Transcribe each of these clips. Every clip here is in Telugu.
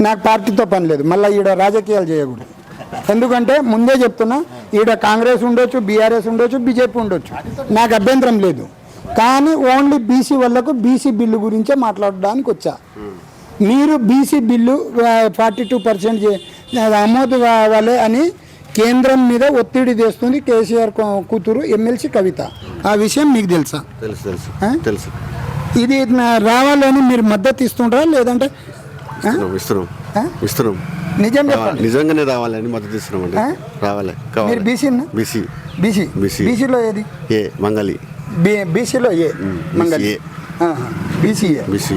నాకు పార్టీతో పని లేదు. మళ్ళీ ఈడ రాజకీయాలు చేయకూడదు. ఎందుకంటే ముందే చెప్తున్నా ఈడ కాంగ్రెస్ ఉండొచ్చు బీఆర్ఎస్ ఉండొచ్చు బీజేపీ ఉండొచ్చు. నాకు అభ్యంతరం లేదు. కానీ ఓన్లీ బీసీ వాళ్ళకు బీసీ బిల్లు గురించే మాట్లాడడానికి వచ్చా. మీరు BC bill forty two percent ఆమోదు కావాలి అని కేంద్రం మీద ఒత్తిడి తెస్తుంది కేసీఆర్ కూతురు ఎమ్మెల్సీ కవిత. ఆ విషయం మీకు తెలుసా? తెలుసు తెలుసు. ఇది నా- రావాలని మీరు మద్దతు ఇస్తుంటారా? లేదంటే? ఇస్తున్నాం, ఇస్తున్నాం? ఇస్తున్నాం. నిజం నిజంగానే రావాలని మద్దతు ఇస్తున్నాం అండి? రావాలి మీరు బీసీనా బీసీ బీసీ BC. బీసీలో ఏది? ఏ మంగళి బీసీలో ఏ? మంగళి. బీసీఏ బీసీ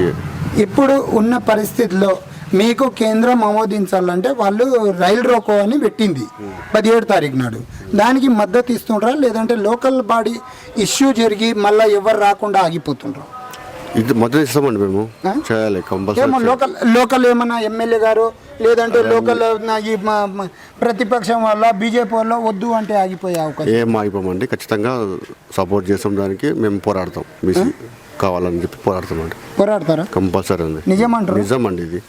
ఇప్పుడు ఉన్న పరిస్థితిలో మీకు కేంద్రం ఆమోదించాలంటే వాళ్ళు రైలు రోకో అని పెట్టింది. పదిహేడు తారీఖు నాడు. దానికి మద్దతు ఇస్తుండ్రా? లేదంటే లోకల్ బాడీ ఇష్యూ జరిగి మళ్ళీ ఎవరు రాకుండా ఆగిపోతుండ్రా? ఇది మద్దతు ఇస్తామండి మేము? చేయాలి కంపల్సరీ. లోకల్ లోకల్ ఏమన్నా ఎమ్మెల్యే గారు లేదంటే లోకల్ ఈ మా- మా ప్రతిపక్షం వల్ల బీజేపీ వల్ల వద్దు అంటే ఆగిపోయే అవకాశం. ఏం ఆగిపోమండి. ఖచ్చితంగా సపోర్ట్ చేస్తాం దానికి. మేము పోరాడతాం. బీసీ కావాలని చెప్పి పోరాడతాం అండి పోరాడతారా? కంపల్సరీ అండి. నిజమంటారు? నిజం అండి ఇది?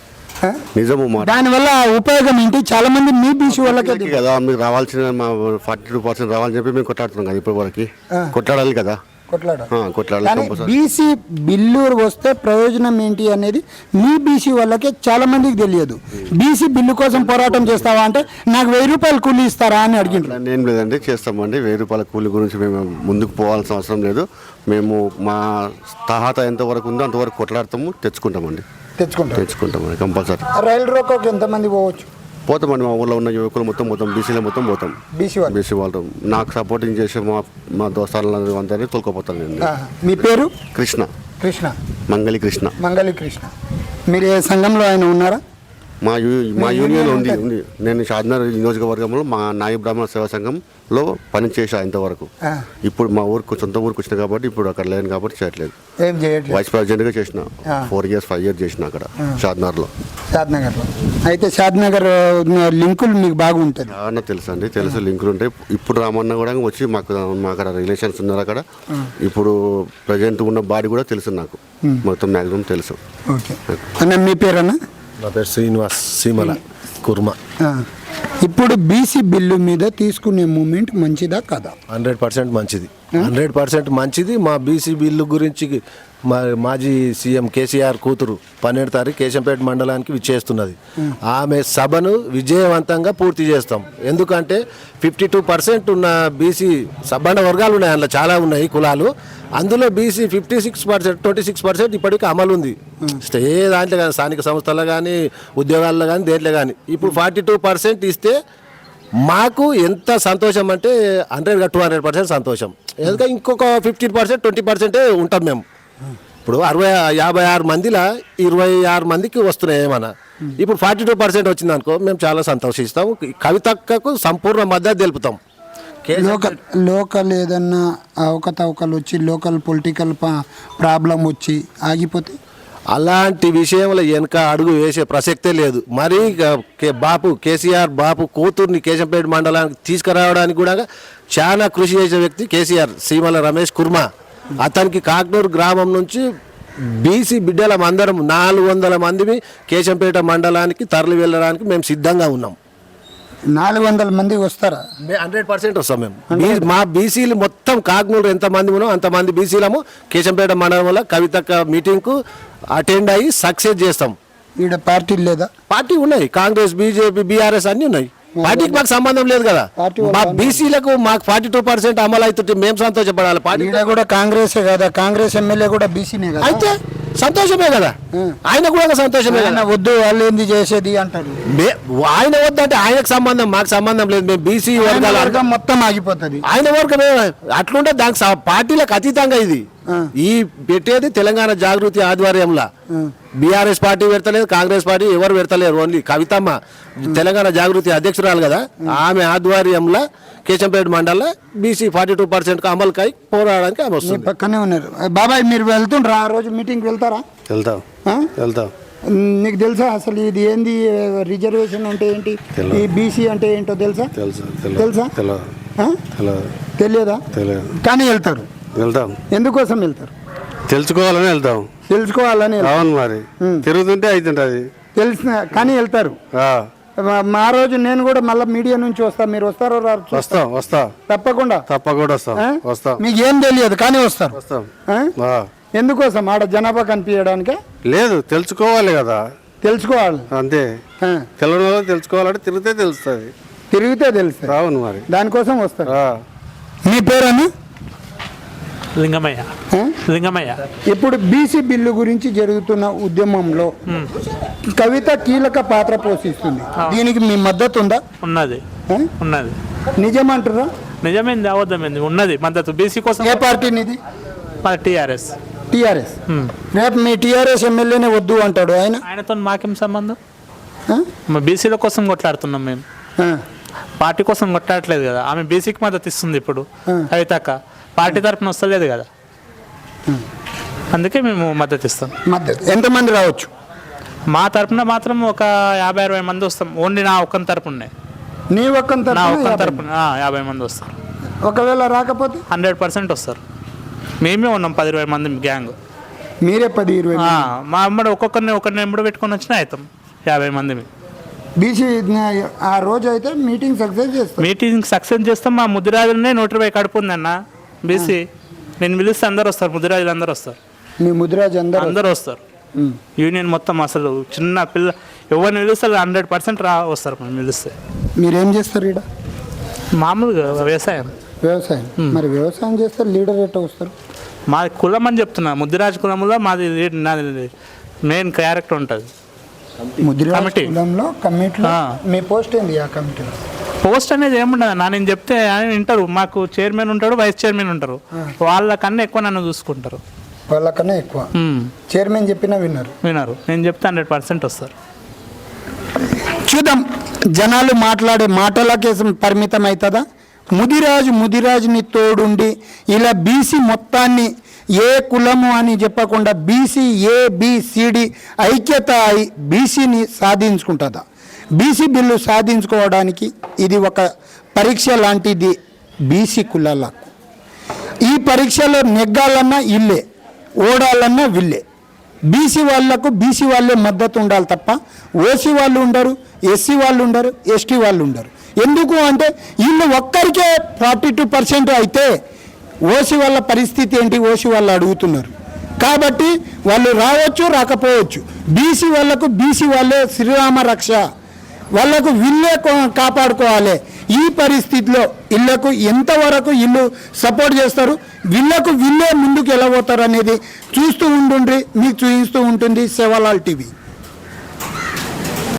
నిజము దానివల్ల ఉపయోగం ఏంటి? చాలా మంది మీ బీసీ వాళ్ళకే కదా మీకు రావాల్సిన మా ఫార్టీ టూ పర్సెంట్ రావాలని చెప్పి మేము కొట్లాడుతున్నాం కదా ఇప్పటి వరకు. కొట్లాడాలి కదా. కొట్లాడ కొట్లాడాలి కంపల్సరీ బీసీ బిల్లు వస్తే ప్రయోజనం ఏంటి అనేది మీ బీసీ వాళ్ళకే చాలా మందికి తెలియదు. బీసీ బిల్లు కోసం పోరాటం చేస్తావా అంటే నాకు వెయ్యి రూపాయలు కూలీ ఇస్తారా అని అడిగిండ్రు. అట్లా ఏం లేదండి చేస్తామండి. వెయ్యి రూపాయల కూలి గురించి మేము ముందుకు పోవాల్సిన అవసరం లేదు. మేము మా తాహత ఎంతవరకు ఉందో అంతవరకు కొట్లాడతాము తెచ్చుకుంటామండి. తెచ్చుకుంటారు. తెచ్చుకుంటామండి కంపల్సరీ. రైలు రోకోకి ఎంతమంది పోవచ్చు? పోతామండి మా ఊళ్ళో ఉన్న యువకులు మొత్తం మొత్తం బీసీలో మొత్తం పోతాం. బీసీ వాళ్ళు. బీసీ వాళ్ళు నాకు సపోర్టింగ్ చేసే మా మా దోస్తాలను అందరినీ తోలుకోపోతాను నేను. మీ పేరు? కృష్ణ. కృష్ణ. మంగళి కృష్ణ. మంగళి కృష్ణ. మీరు ఏ సంఘంలో ఆయన ఉన్నారా? మా యూ మా యూనియన్ ఉంది. ఉంది. నేను షాద్నగర్ నియోజకవర్గంలో మా నాయ బ్రాహ్మణ సేవా సంఘంలో పనిచేసా ఇంతవరకు. ఇప్పుడు మా ఊరికి సొంత ఊరికి వచ్చిన కాబట్టి ఇప్పుడు అక్కడ లేను కాబట్టి చేయట్లేదు. ఏం చేయట్లేదు? వైస్ ప్రెసిడెంట్గా చేసిన. ఫోర్ ఇయర్స్ ఫైవ్ ఇయర్స్ చేసిన అక్కడ షాద్నగర్లో. షాద్నగర్లో. అయితే షాద్నగర్ లింకులు మీకు బాగుంటుంది. చాలా తెలుసు అండి తెలుసు లింకులు ఉంటాయి. ఇప్పుడు రామన్న కూడా వచ్చి మాకు మా అక్కడ రిలేషన్స్ ఉన్నారు అక్కడ. ఇప్పుడు ప్రజెంట్ ఉన్న బాడీ కూడా తెలుసు నాకు. మొత్తం మ్యాక్సిమం తెలుసు. ఓకే. అన్న మీ పేరన్నా? నా పేరు శ్రీనివాస్ సీమల కుర్మ. ఇప్పుడు బీసీ బిల్లు మీద తీసుకునే మూమెంట్ మంచిదా కదా? హండ్రెడ్ పర్సెంట్ మంచిది. హండ్రెడ్ పర్సెంట్ మంచిది. మా బీసీ బిల్లు గురించి మా మాజీ సీఎం కేసీఆర్ కూతురు పన్నెండు తారీఖు కేశంపేట మండలానికి విచ్చేస్తున్నది. ఆమె సభను విజయవంతంగా పూర్తి చేస్తాం. ఎందుకంటే ఫిఫ్టీ టూ పర్సెంట్ ఉన్న బీసీ సబ్బండ వర్గాలు ఉన్నాయి. అందులో చాలా ఉన్నాయి కులాలు. అందులో BC fifty six percent twenty six percent ఇప్పటికీ అమలు ఉంది. ఏ దాంట్లో కానీ స్థానిక సంస్థల్లో కానీ ఉద్యోగాల్లో కానీ దేంట్లో కానీ. ఇప్పుడు ఫార్టీ టూ పర్సెంట్ ఇస్తే మాకు ఎంత సంతోషం అంటే హండ్రెడ్ టూ హండ్రెడ్ పర్సెంట్ సంతోషం. ఎందుకంటే ఇంకొక ఫిఫ్టీన్ పర్సెంట్ ట్వంటీ పర్సెంటే ఉంటాం మేము. ఇప్పుడు అరవై యాభై ఆరు మందిలా ఇరవై ఆరు మందికి వస్తున్నాయి ఏమన్నా. ఇప్పుడు ఫార్టీ టూ పర్సెంట్ వచ్చింది అనుకో మేము చాలా సంతోషిస్తాం కవితకు సంపూర్ణ మద్దతు తెలుపుతాం. లోకల్ లోకల్ ఏదన్నా అవకతవకలు వచ్చి లోకల్ పొలిటికల్ ప్రాబ్లం వచ్చి ఆగిపోతే అలాంటి విషయంలో వెనక అడుగు వేసే ప్రసక్తే లేదు. మరి బాపు కేసీఆర్ బాపు కూతుర్ని కేశంపేట మండలానికి తీసుకురావడానికి కూడా చాలా కృషి చేసే వ్యక్తి కేసీఆర్ సీమల రమేష్ కుర్మా. అతనికి కాక్నూరు గ్రామం నుంచి బీసీ బిడ్డల అందరం నాలుగు వందల మందిని కేశంపేట మండలానికి తరలి వెళ్ళడానికి మేము సిద్ధంగా ఉన్నాం. నాలుగు వందల మంది వస్తారా? హండ్రెడ్ పర్సెంట్ వస్తాం మేము. మా బీసీలు మొత్తం కాగ్నూరు ఎంతమంది ఉన్నాం అంతమంది బీసీలము కేశంపేట మండలంలో కవితక్క మీటింగ్కు అటెండ్ అయ్యి సక్సెస్ చేస్తాం. ఈడ పార్టీలు లేదా? పార్టీ ఉన్నాయి. కాంగ్రెస్ బీజేపీ బీఆర్ఎస్ అన్ని ఉన్నాయి. పార్టీకి మాకు సంబంధం లేదు కదా. పార్టీ మా బీసీలకు మాకు ఫార్టీ టూ పర్సెంట్ అమలు అవుతుంటే మేము సంతోషపడాలి. పార్టీ కూడా కాంగ్రెసే కదా. కాంగ్రెస్ ఎమ్మెల్యే కూడా బీసీనే కదా. అయితే సంతోషమే కదా. ఆయన కూడా సంతోషమే కదా. వద్దు వాళ్ళు ఏంది చేసేది అంటారు ఆయన వద్దంటే ఆయనకు సంబంధం మాకు సంబంధం లేదు. మేము బీసీ వర్గాల వర్గం మొత్తం ఆగిపోతుంది. ఆయన వరకు అట్లుంటే దానికి పార్టీలకు అతీతంగా ఇది. ఈ పెట్టేది తెలంగాణ జాగృతి ఆధ్వర్యంలో. బీఆర్ఎస్ పార్టీ పెడతలేదు కాంగ్రెస్ పార్టీ ఎవరు పెడతలేరు. ఓన్లీ కవితమ్మ తెలంగాణ జాగృతి అధ్యక్షురాలు కదా. ఆమె ఆధ్వర్యంలో కేశంపేట మండలంలో బీసీ ఫార్టీ టూ పర్సెంట్ అమలుకై పోరాడడానికి ఆమె మీ వస్తుంది పక్కనే ఉన్నారు. బాబాయ్ మీరు వెళ్తుండ్రా? ఆ రోజు మీటింగ్కి వెళ్తారా? వెళ్తాం. ఆ? వెళ్తాం. నీకు తెలుసా అసలు ఇది ఏంది? రిజర్వేషన్ అంటే ఏంటి? ఈ బీసీ అంటే ఏంటో తెలుసా? తెలుసు తెలుసా? తెలియదు ఆ? తెలియదు తెలియదా? తెలియదు కానీ వెళ్తారు. వెళ్తాం. ఎందుకోసం వెళ్తారు? తెలుసుకోవాలని వెళ్తాం. తెలుసుకోవాలని వెళ్తారు. అవును మరి. తిరుగుతుంటే అవుతుంటది తెలిసిన కానీ వెళ్తారు. ఆ, మా- రోజు నేను కూడా మళ్ళీ మీడియా నుంచి వస్తా. మీరు వస్తారో రారు. వస్తాం వస్తా. తప్పకుండా. తప్పకుండా వస్తాం? వస్తాం. మీకు ఏం తెలియదు కానీ వస్తారు. వస్తాం. ఎందుకోసం? ఆడ జనాభా కనిపించడానికే? లేదు తెలుసుకోవాలి కదా. తెలుసుకోవాలి. అంతే. ఆ. తెలియని వాళ్ళు తెలుసుకోవాలంటే తిరిగితే తెలుస్తుంది. తిరిగితే తెలుస్తుంది. అవును మరి. దానికోసం వస్తారు. మీ పేరని లింగమయ్య. లింగమయ్య. ఇప్పుడు బీసీ బిల్లు గురించి జరుగుతున్న ఉద్యమంలో కవిత కీలక పాత్ర పోషిస్తుంది. దీనికి మీ మద్దతు ఉందా ఉన్నది? ఉన్నది. నిజమంటారా? నిజమేంది? అవద్దమేంది ఉన్నది. మద్దతు బీసీ కోసం ఏ పార్టీ టీఆర్ఎస్. టీఆర్ఎస్? రేపు మీ టీఆర్ఎస్ ఎమ్మెల్యేనే వద్దు అంటాడు ఆయన. ఆయనతో మాకేం సంబంధం? బీసీల కోసం కొట్లాడుతున్నాం మేము. పార్టీ కోసం కొట్లాడట్లేదు కదా. ఆమె బీసీకి మద్దతు ఇస్తుంది ఇప్పుడు. ఆ. పార్టీ తరపున వస్తలేదు కదా. అందుకే మేము మద్దతు ఇస్తాం. మద్దతు. ఎంతమంది రావచ్చు? మా తరపున మాత్రం ఒక యాభై అరవై మంది వస్తాం. ఓన్లీ నా ఒక్కని తరపునే. నీ ఒక్క నా ఒక్కని తరపున యాభై మంది వస్తారు. ఒకవేళ రాకపోతే? హండ్రెడ్ పర్సెంట్ వస్తారు. మేమే ఉన్నాం పది ఇరవై మంది గ్యాంగ్. మీరే పది ఇరవై మా అమ్మడు ఒక్కొక్కరిని ఒకరిని ఎంబడి పెట్టుకొని వచ్చినా అవుతాం యాభై మంది బీసీ ఆ రోజు అయితే మీటింగ్ సక్సెస్ చేస్తారు. మీటింగ్ సక్సెస్ చేస్తాం. మా ముద్దురాజులనే నూట ఇరవై కడుపు ఉందన్న. బీసీ. నేను పిలిస్తే అందరు వస్తారు ముద్దురాజులు అందరు వస్తారు. మీ ముద్రాజ్ అందరూ అందరు వస్తారు. యూనియన్ మొత్తం అసలు చిన్న పిల్ల ఎవరిని పిలుస్తారు హండ్రెడ్ పర్సెంట్ రా వస్తారు మనం పిలిస్తే. మీరేం చేస్తారు ఇక్కడ? మామూలుగా వ్యవసాయం. వ్యవసాయం. మరి వ్యవసాయం చేస్తే లీడర్ ఎట్లా వస్తారు? మా కులం అని చెప్తున్నా. ముద్దురాజు కులంలో మాది నాది మెయిన్ క్యారెక్టర్ ఉంటుంది. కమిటీ. కులంలో కమిటీలో ఆ. మీ పోస్ట్ ఏంది ఆ కమిటీలో? పోస్ట్ అనేది ఏముండదు. నా నేను చెప్తే ఆయన వింటారు. మాకు చైర్మన్ ఉంటాడు వైస్ చైర్మన్ ఉంటారు. వాళ్ళకన్నా ఎక్కువ నన్ను చూసుకుంటారు. వాళ్ళకన్నా ఎక్కువ. చైర్మన్ చెప్పినా విన్నారు. వినరు నేను చెప్తే హండ్రెడ్ పర్సెంట్ వస్తారు. చూద్దాం. జనాలు మాట్లాడే మాటలకే పరిమితం అవుతుందా ముదిరాజు ముదిరాజుని తోడుండి ఇలా బీసీ మొత్తాన్ని ఏ కులము అని చెప్పకుండా బీసీ ఏ బిసిడి ఐక్యత అయి బీసీని సాధించుకుంటుందా? బీసీ బిల్లు సాధించుకోవడానికి ఇది ఒక పరీక్ష లాంటిది బీసీ కులాలకు. ఈ పరీక్షలో నెగ్గాలన్నా ఇల్లే ఓడాలన్నా విల్లే. బీసీ వాళ్ళకు బీసీ వాళ్ళే మద్దతు ఉండాలి తప్ప ఓసీ వాళ్ళు ఉండరు ఎస్సీ వాళ్ళు ఉండరు ఎస్టీ వాళ్ళు ఉండరు. ఎందుకు అంటే వీళ్ళు ఒక్కరికే ఫార్టీ టూ పర్సెంట్ అయితే ఓసి వాళ్ళ పరిస్థితి ఏంటి? ఓసి వాళ్ళు అడుగుతున్నారు. కాబట్టి వాళ్ళు రావచ్చు రాకపోవచ్చు. బీసీ వాళ్ళకు బీసీ వాళ్ళే శ్రీరామ రక్ష. వాళ్ళకు వీళ్ళే కాపాడుకోవాలి. ఈ పరిస్థితిలో ఇళ్ళకు ఎంతవరకు ఇల్లు సపోర్ట్ చేస్తారు? వీళ్ళకు వీళ్ళే ముందుకు వెళ్ళబోతారు అనేది చూస్తూ ఉండుండ్రి. మీకు చూపిస్తూ ఉంటుంది సేవలాల్ టీవీ.